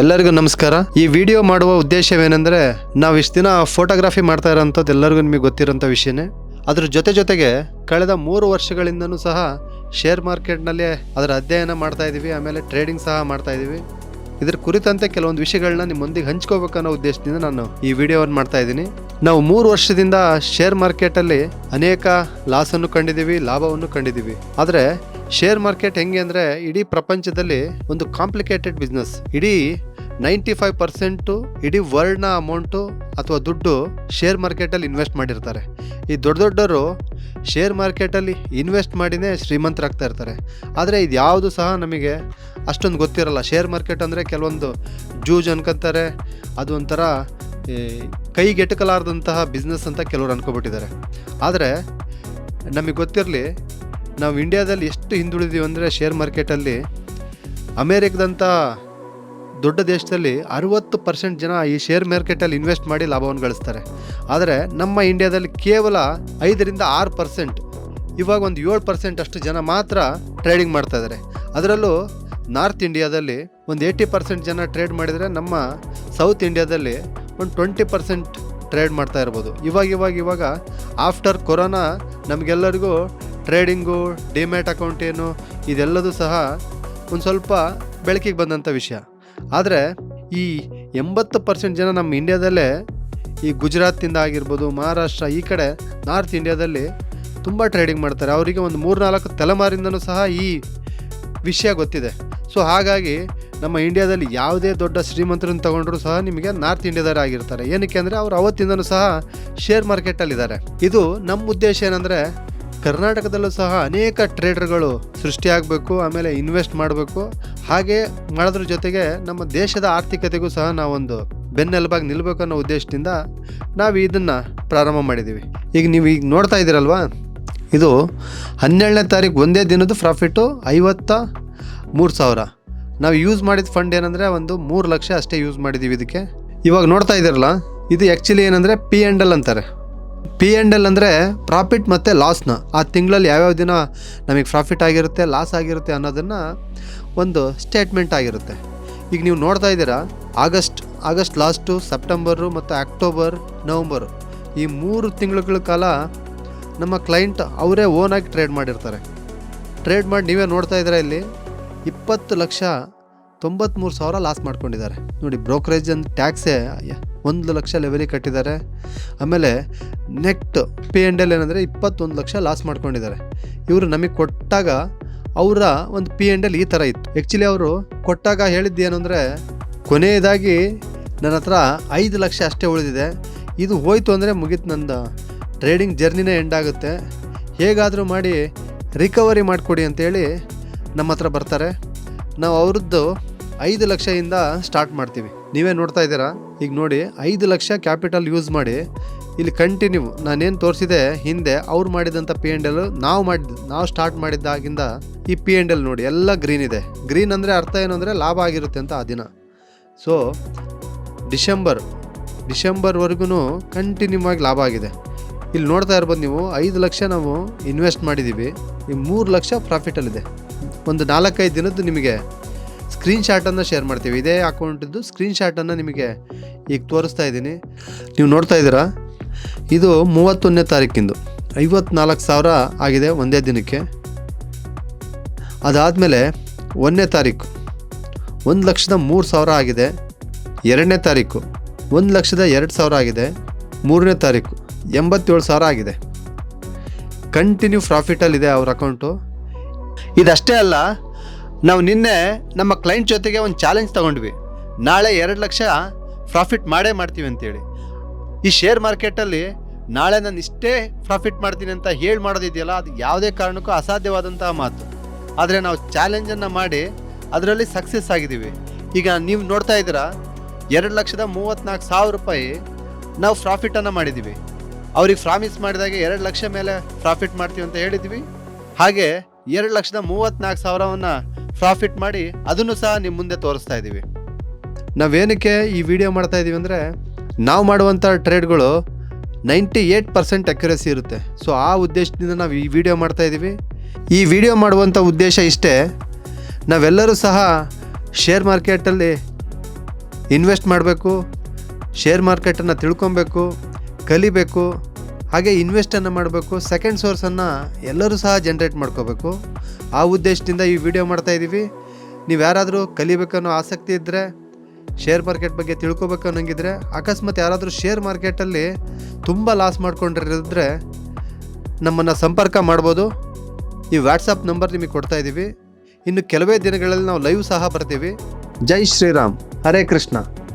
ಎಲ್ಲರಿಗೂ ನಮಸ್ಕಾರ. ಈ ವಿಡಿಯೋ ಮಾಡುವ ಉದ್ದೇಶವೇನೆಂದರೆ ನಾವು ಇಷ್ಟು ದಿನ ಫೋಟೋಗ್ರಫಿ ಮಾಡ್ತಾ ಇರೋಂಥದ್ದು ಎಲ್ಲರಿಗೂ ನಿಮಗೆ ಗೊತ್ತಿರೋಂಥ ವಿಷಯನೇ. ಅದ್ರ ಜೊತೆ ಜೊತೆಗೆ ಕಳೆದ ಮೂರು ವರ್ಷಗಳಿಂದನೂ ಸಹ ಶೇರ್ ಮಾರ್ಕೆಟ್ನಲ್ಲಿ ಅದರ ಅಧ್ಯಯನ ಮಾಡ್ತಾ ಇದ್ದೀವಿ ಆಮೇಲೆ ಟ್ರೇಡಿಂಗ್ ಸಹ ಮಾಡ್ತಾ ಇದ್ದೀವಿ ಇದ್ರ ಕುರಿತಂತೆ ಕೆಲವೊಂದು ವಿಷಯಗಳನ್ನ ನಿಮ್ಮೊಂದಿಗೆ ಹಂಚ್ಕೋಬೇಕನ್ನೋ ಉದ್ದೇಶದಿಂದ ನಾನು ಈ ವಿಡಿಯೋವನ್ನು ಮಾಡ್ತಾ ಇದ್ದೀನಿ. ನಾವು ಮೂರು ವರ್ಷದಿಂದ ಶೇರ್ ಮಾರ್ಕೆಟಲ್ಲಿ ಅನೇಕ ಲಾಸನ್ನು ಕಂಡಿದ್ದೀವಿ, ಲಾಭವನ್ನು ಕಂಡಿದ್ದೀವಿ. ಆದರೆ ಶೇರ್ ಮಾರ್ಕೆಟ್ ಹೆಂಗೆ ಅಂದರೆ ಇಡೀ ಪ್ರಪಂಚದಲ್ಲಿ ಒಂದು ಕಾಂಪ್ಲಿಕೇಟೆಡ್ ಬಿಸ್ನೆಸ್ ಇಡೀ ನೈಂಟಿ ಫೈವ್ ಪರ್ಸೆಂಟು ಇಡೀ ವರ್ಲ್ಡ್ನ ಅಮೌಂಟು ಅಥವಾ ದುಡ್ಡು ಶೇರ್ ಮಾರ್ಕೆಟಲ್ಲಿ ಇನ್ವೆಸ್ಟ್ ಮಾಡಿರ್ತಾರೆ. ಈ ದೊಡ್ಡ ದೊಡ್ಡವರು ಶೇರ್ ಮಾರ್ಕೆಟಲ್ಲಿ ಇನ್ವೆಸ್ಟ್ ಮಾಡಿನೇ ಶ್ರೀಮಂತರಾಗ್ತಾ ಇರ್ತಾರೆ. ಆದರೆ ಇದು ಯಾವುದು ಸಹ ನಮಗೆ ಅಷ್ಟೊಂದು ಗೊತ್ತಿರಲ್ಲ. ಶೇರ್ ಮಾರ್ಕೆಟ್ ಅಂದರೆ ಕೆಲವೊಂದು ಜೂಜ್ ಅನ್ಕೊಂತಾರೆ. ಅದು ಒಂಥರ ಕೈಗೆಟಕಲಾರದಂತಹ ಬಿಸ್ನೆಸ್ ಅಂತ ಕೆಲವರು ಅನ್ಕೊಬಿಟ್ಟಿದ್ದಾರೆ. ಆದರೆ ನಮಗೆ ಗೊತ್ತಿರಲಿ, ನಾವು ಇಂಡಿಯಾದಲ್ಲಿ ಎಷ್ಟು ಹಿಂದುಳಿದೀವಿ ಅಂದರೆ ಶೇರ್ ಮಾರ್ಕೆಟಲ್ಲಿ ಅಮೇರಿಕದಂಥ ದೊಡ್ಡ ದೇಶದಲ್ಲಿ ಅರುವತ್ತು ಪರ್ಸೆಂಟ್ ಜನ ಈ ಶೇರ್ ಮಾರ್ಕೆಟಲ್ಲಿ ಇನ್ವೆಸ್ಟ್ ಮಾಡಿ ಲಾಭವನ್ನು ಗಳಿಸ್ತಾರೆ. ಆದರೆ ನಮ್ಮ ಇಂಡಿಯಾದಲ್ಲಿ ಕೇವಲ ಐದರಿಂದ ಆರು ಪರ್ಸೆಂಟ್ ಇವಾಗ ಒಂದು ಏಳು ಪರ್ಸೆಂಟ್ ಅಷ್ಟು ಜನ ಮಾತ್ರ ಟ್ರೇಡಿಂಗ್ ಮಾಡ್ತಾ ಇದ್ದಾರೆ ಅದರಲ್ಲೂ ನಾರ್ತ್ ಇಂಡಿಯಾದಲ್ಲಿ ಒಂದು ಏಯ್ಟಿ ಪರ್ಸೆಂಟ್ ಜನ ಟ್ರೇಡ್ ಮಾಡಿದರೆ ನಮ್ಮ ಸೌತ್ ಇಂಡಿಯಾದಲ್ಲಿ ಒಂದು ಟ್ವೆಂಟಿ ಪರ್ಸೆಂಟ್ ಟ್ರೇಡ್ ಮಾಡ್ತಾ ಇರ್ಬೋದು. ಇವಾಗ ಇವಾಗ ಇವಾಗ ಆಫ್ಟರ್ ಕೊರೋನಾ ನಮಗೆಲ್ಲರಿಗೂ ಟ್ರೇಡಿಂಗು, ಡಿಮ್ಯಾಟ್ ಅಕೌಂಟ್ ಏನು ಇದೆಲ್ಲದೂ ಸಹ ಒಂದು ಸ್ವಲ್ಪ ಬೆಳಕಿಗೆ ಬಂದಂಥ ವಿಷಯ. ಆದರೆ ಈ ಎಂಬತ್ತು ಪರ್ಸೆಂಟ್ ಜನ ನಮ್ಮ ಇಂಡ್ಯಾದಲ್ಲೇ ಈ ಗುಜರಾತಿಂದ ಆಗಿರ್ಬೋದು, ಮಹಾರಾಷ್ಟ್ರ, ಈ ಕಡೆ ನಾರ್ತ್ ಇಂಡಿಯಾದಲ್ಲಿ ತುಂಬ ಟ್ರೇಡಿಂಗ್ ಮಾಡ್ತಾರೆ. ಅವರಿಗೆ ಒಂದು ಮೂರು ನಾಲ್ಕು ತಲೆಮಾರಿಂದನೂ ಸಹ ಈ ವಿಷಯ ಗೊತ್ತಿದೆ. ಸೊ ಹಾಗಾಗಿ ನಮ್ಮ ಇಂಡಿಯಾದಲ್ಲಿ ಯಾವುದೇ ದೊಡ್ಡ ಶ್ರೀಮಂತರನ್ನು ತಗೊಂಡ್ರು ಸಹ ನಿಮಗೆ ನಾರ್ತ್ ಇಂಡಿಯಾದವರೇ ಆಗಿರ್ತಾರೆ. ಏನಕ್ಕೆ ಅಂದರೆ ಅವರು ಅವತ್ತಿಂದನೂ ಸಹ ಶೇರ್ ಮಾರ್ಕೆಟಲ್ಲಿದ್ದಾರೆ. ಇದು ನಮ್ಮ ಉದ್ದೇಶ ಏನಂದರೆ ಕರ್ನಾಟಕದಲ್ಲೂ ಸಹ ಅನೇಕ ಟ್ರೇಡರ್ಗಳು ಸೃಷ್ಟಿಯಾಗಬೇಕು, ಆಮೇಲೆ ಇನ್ವೆಸ್ಟ್ ಮಾಡಬೇಕು. ಹಾಗೆ ಮಾಡೋದ್ರ ಜೊತೆಗೆ ನಮ್ಮ ದೇಶದ ಆರ್ಥಿಕತೆಗೂ ಸಹ ನಾವೊಂದು ಬೆನ್ನೆಲುಬಾಗಿ ನಿಲ್ಲಬೇಕು ಅನ್ನೋ ಉದ್ದೇಶದಿಂದ ನಾವು ಇದನ್ನು ಪ್ರಾರಂಭ ಮಾಡಿದ್ದೀವಿ ಈಗ ನೀವು ಈಗ ನೋಡ್ತಾ ಇದ್ದೀರಲ್ವಾ? ಇದು ಹನ್ನೆರಡನೇ ತಾರೀಕು ಒಂದೇ ದಿನದ ಪ್ರಾಫಿಟ್ಟು ಐವತ್ತ ಮೂರು ಸಾವಿರ. ನಾವು ಯೂಸ್ ಮಾಡಿದ ಫಂಡ್ ಏನಂದರೆ ಒಂದು ಮೂರು ಲಕ್ಷ ಅಷ್ಟೇ ಯೂಸ್ ಮಾಡಿದ್ದೀವಿ ಇದಕ್ಕೆ. ಇವಾಗ ನೋಡ್ತಾ ಇದ್ದೀರಲ್ಲ, ಇದು ಆ್ಯಕ್ಚುಲಿ ಏನಂದರೆ ಪಿ ಆ್ಯಂಡ್ ಎಲ್ ಅಂತಾರೆ. ಪಿ ಆ್ಯಂಡ್ ಎಲ್ ಅಂದರೆ ಪ್ರಾಫಿಟ್ ಮತ್ತು ಲಾಸ್ನ ಆ ತಿಂಗಳಲ್ಲಿ ಯಾವ್ಯಾವ ದಿನ ನಮಗೆ ಪ್ರಾಫಿಟ್ ಆಗಿರುತ್ತೆ ಲಾಸ್ ಆಗಿರುತ್ತೆ ಅನ್ನೋದನ್ನು ಒಂದು ಸ್ಟೇಟ್ಮೆಂಟ್ ಆಗಿರುತ್ತೆ. ಈಗ ನೀವು ನೋಡ್ತಾ ಇದ್ದೀರಾ, ಆಗಸ್ಟ್ ಆಗಸ್ಟ್ ಲಾಸ್ಟು ಸೆಪ್ಟೆಂಬರು ಮತ್ತು ಅಕ್ಟೋಬರ್ ನವಂಬರು ಈ ಮೂರು ತಿಂಗಳುಗಳ ಕಾಲ ನಮ್ಮ ಕ್ಲೈಂಟ್ ಅವರೇ ಓನಾಗಿ ಟ್ರೇಡ್ ಮಾಡಿರ್ತಾರೆ. ಟ್ರೇಡ್ ಮಾಡಿ ನೀವೇ ನೋಡ್ತಾ ಇದ್ದೀರಾ ಇಲ್ಲಿ, ಇಪ್ಪತ್ತು ಲಕ್ಷ ತೊಂಬತ್ತ್ಮೂರು ಸಾವಿರ ಲಾಸ್ ಮಾಡ್ಕೊಂಡಿದ್ದಾರೆ. ನೋಡಿ ಬ್ರೋಕರೇಜ್ ಅಂದ್ ಟ್ಯಾಕ್ಸೇ ಒಂದು ಲಕ್ಷ ಲೆವೆಲಿಗೆ ಕಟ್ಟಿದ್ದಾರೆ. ಆಮೇಲೆ ನೆಕ್ಟ್ ಪಿ ಎಂಡ್ ಎಲ್ ಏನಂದರೆ ಇಪ್ಪತ್ತೊಂದು ಲಕ್ಷ ಲಾಸ್ ಮಾಡ್ಕೊಂಡಿದ್ದಾರೆ. ಇವರು ನಮಗೆ ಕೊಟ್ಟಾಗ ಅವರ ಒಂದು ಪಿ ಎಂಡ್ ಎಲ್ ಈ ಥರ ಇತ್ತು. ಆ್ಯಕ್ಚುಲಿ ಅವರು ಕೊಟ್ಟಾಗ ಹೇಳಿದ್ದು ಏನು ಅಂದರೆ, ಕೊನೆಯದಾಗಿ ನನ್ನ ಹತ್ರ ಐದು ಲಕ್ಷ ಅಷ್ಟೇ ಉಳಿದಿದೆ. ಇದು ಹೋಯ್ತು ಅಂದರೆ ಮುಗೀತು ನಂದು ಟ್ರೇಡಿಂಗ್ ಜರ್ನಿನೇ ಎಂಡ್ ಆಗುತ್ತೆ. ಹೇಗಾದರೂ ಮಾಡಿ ರಿಕವರಿ ಮಾಡಿಕೊಡಿ ಅಂತೇಳಿ ನಮ್ಮ ಹತ್ರ ಬರ್ತಾರೆ. ನಾವು ಅವ್ರದ್ದು ಐದು ಲಕ್ಷದಿಂದ ಸ್ಟಾರ್ಟ್ ಮಾಡ್ತೀವಿ. ನೀವೇ ನೋಡ್ತಾ ಇದ್ದೀರಾ? ಈಗ ನೋಡಿ, ಐದು ಲಕ್ಷ ಕ್ಯಾಪಿಟಲ್ ಯೂಸ್ ಮಾಡಿ ಇಲ್ಲಿ ಕಂಟಿನ್ಯೂ ನಾನೇನು ತೋರಿಸಿದೆ ಹಿಂದೆ ಅವ್ರು ಮಾಡಿದಂಥ ಪಿ ಎಂಡ್ ಎಲ್ ನಾವು ಮಾಡಿದ್ದು ನಾವು ಸ್ಟಾರ್ಟ್ ಮಾಡಿದ್ದಾಗಿಂದ ಈ ಪಿ ಎಂಡ್ ಎಲ್ ನೋಡಿ, ಎಲ್ಲ ಗ್ರೀನ್ ಇದೆ. ಗ್ರೀನ್ ಅಂದರೆ ಅರ್ಥ ಏನು ಅಂದರೆ ಲಾಭ ಆಗಿರುತ್ತೆ ಅಂತ ಆ ದಿನ. ಸೊ ಡಿಸೆಂಬರ್ ಡಿಸೆಂಬರ್ವರೆಗೂ ಕಂಟಿನ್ಯೂ ಆಗಿ ಲಾಭ ಆಗಿದೆ. ಇಲ್ಲಿ ನೋಡ್ತಾ ಇರ್ಬೋದು ನೀವು, ಐದು ಲಕ್ಷ ನಾವು ಇನ್ವೆಸ್ಟ್ ಮಾಡಿದ್ದೀವಿ ಈ ಮೂರು ಲಕ್ಷ ಪ್ರಾಫಿಟಲ್ಲಿದೆ ಒಂದು ನಾಲ್ಕೈದು ದಿನದ್ದು ನಿಮಗೆ ಸ್ಕ್ರೀನ್ ಶಾಟನ್ನು ಶೇರ್ ಮಾಡ್ತೀವಿ. ಇದೇ ಅಕೌಂಟಿದ್ದು ಸ್ಕ್ರೀನ್ ಶಾಟನ್ನು ನಿಮಗೆ ಈಗ ತೋರಿಸ್ತಾ ಇದ್ದೀನಿ. ನೀವು ನೋಡ್ತಾ ಇದ್ದೀರಾ? ಇದು ಮೂವತ್ತೊಂದನೇ ತಾರೀಕಿಂದು. ಐವತ್ನಾಲ್ಕು ಸಾವಿರ ಆಗಿದೆ ಒಂದೇ ದಿನಕ್ಕೆ. ಅದಾದಮೇಲೆ ಒಂದನೇ ತಾರೀಕು. ಒಂದು ಲಕ್ಷದ ಮೂರು ಸಾವಿರ ಆಗಿದೆ. ಎರಡನೇ ತಾರೀಕು. ಒಂದು ಲಕ್ಷದ ಎರಡು ಸಾವಿರ ಆಗಿದೆ. ಮೂರನೇ ತಾರೀಕು. ಎಂಬತ್ತೇಳು ಸಾವಿರ ಆಗಿದೆ. ಕಂಟಿನ್ಯೂ ಪ್ರಾಫಿಟಲ್ಲಿದೆ ಅವ್ರ ಅಕೌಂಟು ಇದಷ್ಟೇ ಅಲ್ಲ ನಾವು ನಿನ್ನೆ ನಮ್ಮ ಕ್ಲೈಂಟ್ ಜೊತೆಗೆ ಒಂದು ಚಾಲೆಂಜ್ ತಗೊಂಡ್ವಿ. ನಾಳೆ ಎರಡು ಲಕ್ಷ ಪ್ರಾಫಿಟ್ ಮಾಡೇ ಮಾಡ್ತೀವಿ ಅಂತೇಳಿ. ಈ ಶೇರ್ ಮಾರ್ಕೆಟಲ್ಲಿ ನಾಳೆ ನಾನು ಇಷ್ಟೇ ಪ್ರಾಫಿಟ್ ಮಾಡ್ತೀನಿ ಅಂತ ಹೇಳಿ ಮಾಡೋದಿದೆಯಲ್ಲ, ಅದು ಯಾವುದೇ ಕಾರಣಕ್ಕೂ ಅಸಾಧ್ಯವಾದಂತಹ ಮಾತು. ಆದರೆ ನಾವು ಚಾಲೆಂಜನ್ನು ಮಾಡಿ ಅದರಲ್ಲಿ ಸಕ್ಸಸ್ ಆಗಿದ್ದೀವಿ. ಈಗ ನೀವು ನೋಡ್ತಾ ಇದ್ದೀರಾ, ಎರಡು ಲಕ್ಷದ ಮೂವತ್ತ್ನಾಲ್ಕು ಸಾವಿರ ರೂಪಾಯಿ ನಾವು ಪ್ರಾಫಿಟನ್ನು ಮಾಡಿದ್ದೀವಿ. ಅವ್ರಿಗೆ ಪ್ರಾಮಿಸ್ ಮಾಡಿದಾಗ ಎರಡು ಲಕ್ಷ ಮೇಲೆ ಪ್ರಾಫಿಟ್ ಮಾಡ್ತೀವಿ ಅಂತ ಹೇಳಿದ್ವಿ ಹಾಗೆ ಎರಡು ಲಕ್ಷದ ಮೂವತ್ತ್ನಾಲ್ಕು ಸಾವಿರವನ್ನು ಪ್ರಾಫಿಟ್ ಮಾಡಿ ಅದನ್ನು ಸಹ ನಿಮ್ಮ ಮುಂದೆ ತೋರಿಸ್ತಾ ಇದ್ದೀವಿ ನಾವೇನಕ್ಕೆ ಈ ವಿಡಿಯೋ ಮಾಡ್ತಾ ಇದ್ದೀವಿ ಅಂದರೆ, ನಾವು ಮಾಡುವಂಥ ಟ್ರೇಡ್ಗಳು ನೈಂಟಿ ಏಯ್ಟ್ ಪರ್ಸೆಂಟ್ ಅಕ್ಯುರಸಿ ಇರುತ್ತೆ. ಸೊ ಆ ಉದ್ದೇಶದಿಂದ ನಾವು ಈ ವಿಡಿಯೋ ಮಾಡ್ತಾ ಇದ್ದೀವಿ ಈ ವಿಡಿಯೋ ಮಾಡುವಂಥ ಉದ್ದೇಶ ಇಷ್ಟೇ, ನಾವೆಲ್ಲರೂ ಸಹ ಶೇರ್ ಮಾರ್ಕೆಟಲ್ಲಿ ಇನ್ವೆಸ್ಟ್ ಮಾಡಬೇಕು ಶೇರ್ ಮಾರ್ಕೆಟನ್ನು ತಿಳ್ಕೊಬೇಕು, ಕಲಿಬೇಕು, ಹಾಗೆ ಇನ್ವೆಸ್ಟನ್ನು ಮಾಡಬೇಕು ಸೆಕೆಂಡ್ ಸೋರ್ಸನ್ನು ಎಲ್ಲರೂ ಸಹ ಜನ್ರೇಟ್ ಮಾಡ್ಕೋಬೇಕು. ಆ ಉದ್ದೇಶದಿಂದ ಈ ವಿಡಿಯೋ ಮಾಡ್ತಾ ಇದ್ದೀವಿ ನೀವು ಯಾರಾದರೂ ಕಲಿಬೇಕನ್ನೋ ಆಸಕ್ತಿ ಇದ್ದರೆ ಶೇರ್ ಮಾರ್ಕೆಟ್ ಬಗ್ಗೆ ತಿಳ್ಕೊಬೇಕು ಅನ್ನೋಂಗಿದ್ರೆ, ಅಕಸ್ಮಾತ್ ಯಾರಾದರೂ ಶೇರ್ ಮಾರ್ಕೆಟಲ್ಲಿ ತುಂಬ ಲಾಸ್ ಮಾಡ್ಕೊಂಡಿರೋದ್ರೆ ನಮ್ಮನ್ನು ಸಂಪರ್ಕ ಮಾಡ್ಬೋದು. ಈ ವ್ಯಾಟ್ಸಪ್ ನಂಬರ್ ನಿಮಗೆ ಕೊಡ್ತಾ ಇದ್ದೀವಿ ಇನ್ನು ಕೆಲವೇ ದಿನಗಳಲ್ಲಿ ನಾವು ಲೈವ್ ಸಹ ಬರ್ತೀವಿ. ಜೈ ಶ್ರೀರಾಮ್. ಹರೇ ಕೃಷ್ಣ.